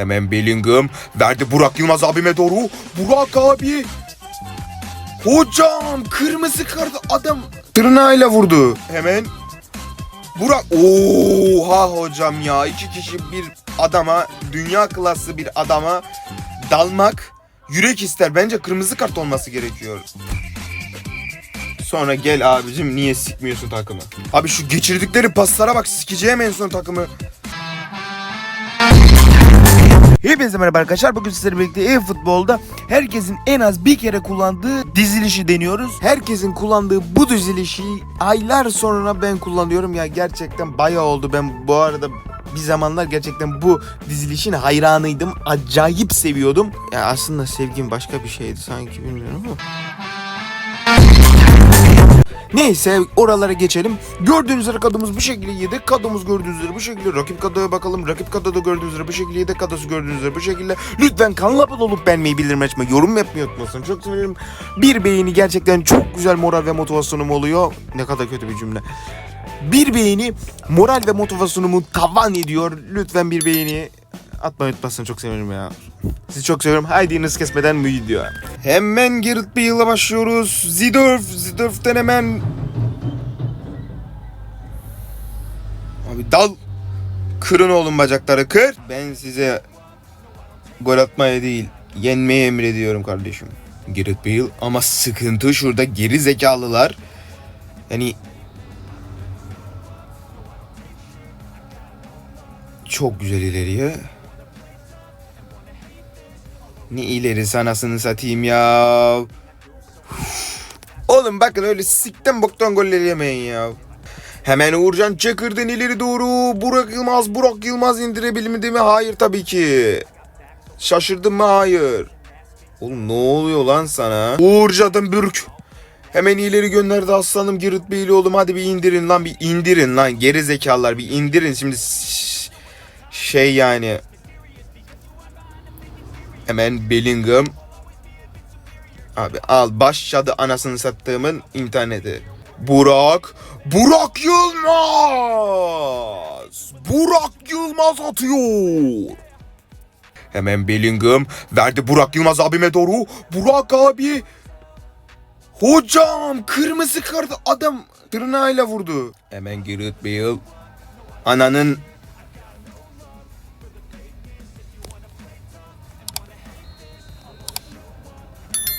Hemen Bellingham verdi Burak Yılmaz abime doğru. Burak abi. Hocam kırmızı kartı adam tırnağıyla vurdu. Hemen Burak oha hocam ya iki kişi bir adama dünya klası bir adama dalmak yürek ister. Bence kırmızı kart olması gerekiyor. Sonra gel abicim niye sikmiyorsun takımı? Abi şu geçirdikleri paslara bak sikeceğim en son takımı. Hepinize merhaba arkadaşlar. Bugün sizlerle birlikte e-futbolda herkesin en az bir kere kullandığı dizilişi deniyoruz. Herkesin kullandığı bu dizilişi aylar sonra ben kullanıyorum. Ya gerçekten bayağı oldu. Ben bu arada bir zamanlar gerçekten bu dizilişin hayranıydım. Acayip seviyordum. Ya aslında sevgim başka bir şeydi sanki bilmiyorum ama. Neyse oralara geçelim. Gördüğünüz üzere kadımız bu şekilde yedek. Kadımız gördüğünüz üzere bu şekilde. Rakip kadoya bakalım. Rakip kadoda gördüğünüz üzere bu şekilde. Yedek kadosu gördüğünüz üzere bu şekilde. Lütfen kanala abone olup beğenmeyi, bildirim açmayı, yorum yapmayı unutmasın. Çok sevinirim. Bir beğeni gerçekten çok güzel moral ve motivasyonum oluyor. Ne kadar kötü bir cümle. Bir beğeni moral ve motivasyonumu tavan ediyor. Lütfen bir beğeni atmayı unutmasın. Çok sevinirim ya. Sizi çok seviyorum. Haydi hız kesmeden bu video. Hemen Gareth Bale'la başlıyoruz. Zidorf, Zidorf'ten hemen... Abi dal. Kırın oğlum bacakları kır. Ben size gol atmaya değil, yenmeyi emrediyorum kardeşim. Gareth Bale ama sıkıntı şurada geri zekalılar. Yani çok güzel ileriye. Ne ileri anasını satayım ya. Oğlum bakın öyle sikten boktan golleri yemeyin ya. Hemen Uğurcan Çakır'dan ileri doğru. Burak Yılmaz, Burak Yılmaz indirebilmedi mi? Hayır tabii ki. Şaşırdın mı? Hayır. Oğlum ne oluyor lan sana? Uğurcan'dan bürk. Hemen ileri gönderdi aslanım Girit Beyli oğlum hadi bir indirin lan bir indirin lan geri zekalar bir indirin şimdi şey yani Hemen Bellingham. Abi al başladı anasını sattığımın interneti. Burak. Burak Yılmaz. Burak Yılmaz atıyor. Hemen Bellingham verdi Burak Yılmaz abime doğru. Burak abi. Hocam kırmızı kartı adam tırnağıyla vurdu. Hemen Gareth Bale. Ananın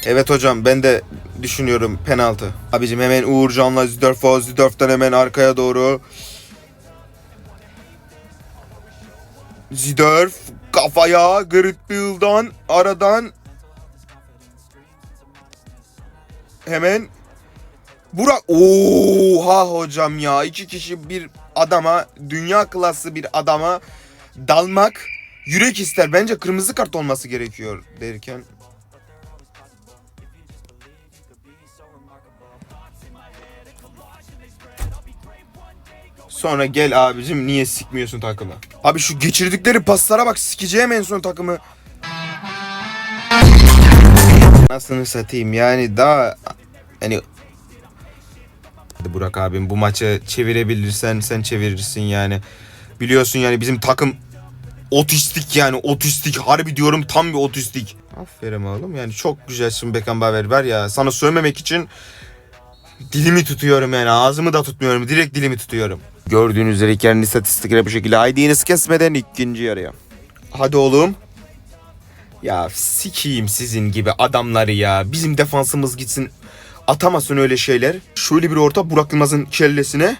Evet hocam ben de düşünüyorum penaltı. Abicim hemen Uğurcan'la Zidorf'a Zidorf'tan hemen arkaya doğru. Zidorf kafaya Bale'dan aradan hemen Burak oha hocam ya iki kişi bir adama dünya klası bir adama dalmak yürek ister bence kırmızı kart olması gerekiyor derken Sonra gel abicim niye sikmiyorsun takımı? Abi şu geçirdikleri paslara bak sikeceğim en son takımı. Nasıl satayım yani daha hani Hadi Burak abim bu maçı çevirebilirsen sen çevirirsin yani. Biliyorsun yani bizim takım otistik yani otistik harbi diyorum tam bir otistik. Aferin oğlum yani çok güzelsin Beckenbauer var ya sana söylememek için dilimi tutuyorum yani ağzımı da tutmuyorum direkt dilimi tutuyorum. Gördüğünüz üzere kendi istatistikleri bu şekilde ID'niz kesmeden ikinci yarıya. Hadi oğlum. Ya sikiyim sizin gibi adamları ya. Bizim defansımız gitsin. Atamasın öyle şeyler. Şöyle bir orta Burak Yılmaz'ın kellesine.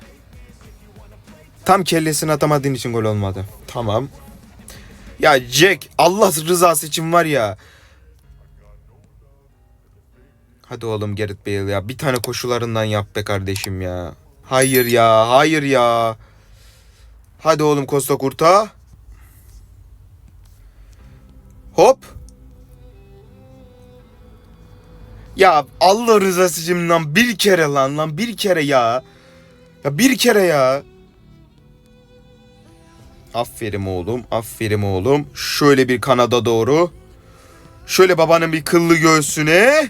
Tam kellesini atamadığın için gol olmadı. Tamam. Ya Jack Allah rızası için var ya. Hadi oğlum Gareth Bale ya. Bir tane koşularından yap be kardeşim ya. Hayır ya. Hayır ya. Hadi oğlum Costa Kurta. Hop. Ya Allah rızası için lan bir kere lan lan bir kere ya. Ya bir kere ya. Aferin oğlum, aferin oğlum. Şöyle bir kanada doğru. Şöyle babanın bir kıllı göğsüne.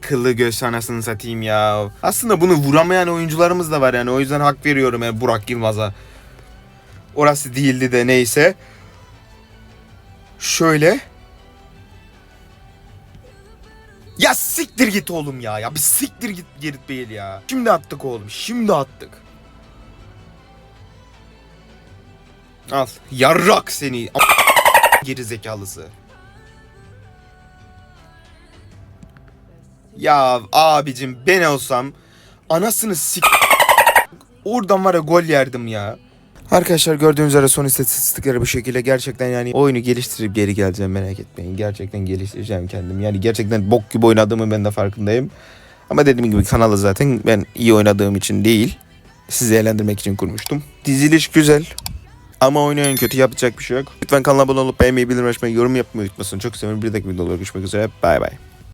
Kıllı göğsü anasını satayım ya. Aslında bunu vuramayan oyuncularımız da var yani. O yüzden hak veriyorum yani Burak Yılmaz'a. Orası değildi de neyse. Şöyle. Ya siktir git oğlum ya. Ya bir siktir git Gerrit Bale ya. Şimdi attık oğlum. Şimdi attık. Al. Yarrak seni. Geri zekalısı. Ya abicim ben olsam anasını sik... Oradan var ya gol yerdim ya. Arkadaşlar gördüğünüz üzere son istatistikleri bu şekilde gerçekten yani oyunu geliştirip geri geleceğim merak etmeyin. Gerçekten geliştireceğim kendim. Yani gerçekten bok gibi oynadığımı ben de farkındayım. Ama dediğim gibi kanalı zaten ben iyi oynadığım için değil. Sizi eğlendirmek için kurmuştum. Diziliş güzel. Ama oynayan kötü yapacak bir şey yok. Lütfen kanala abone olup beğenmeyi, bildirim açmayı, yorum yapmayı unutmasın. Çok sevinirim. Bir dakika videoda görüşmek üzere. Bay bay.